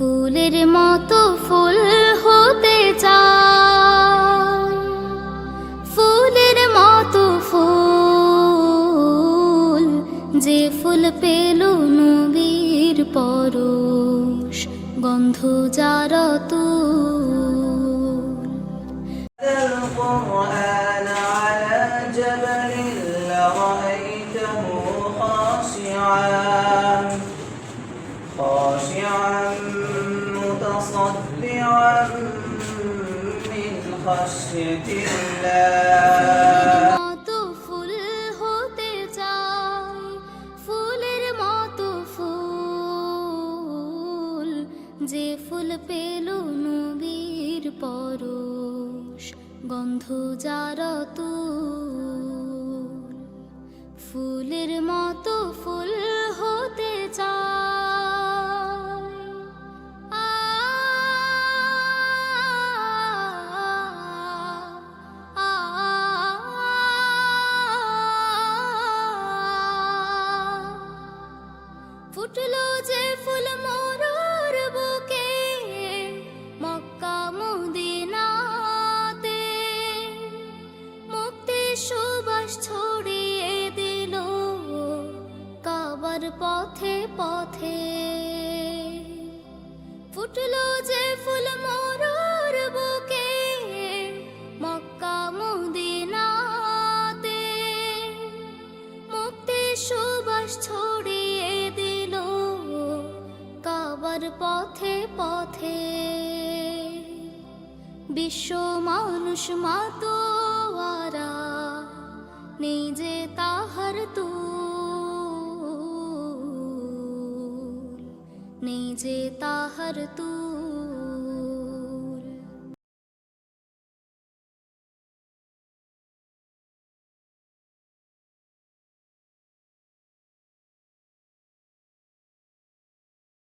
ফুলের মতো ফুল হতে চাই ফুলের মতো ফুল যে ফুল পেল নবীর পরশ, গন্ধ যার তুল خاشعا متصدعا من خشية الله মতো ফুল হতে চাই ফুলের মতো ফুল যে ফুল পেল নবীর পরশ গন্ধ যার তুল ফুলের মতো ফুল ফুটলো যে ফুল মোরর বুকে, মক্কা মদিনাতে। মুক্তি সুবাস ছড়িয়ে দিল কাবার পথে পথে। ফুটলো যে ফুল মোরর ছড়িয়ে কাবার পথে পথে বিশ্ব মানুষ মাতোয়ারা নেই যে তাহার তু নেই যে তাহার তুল।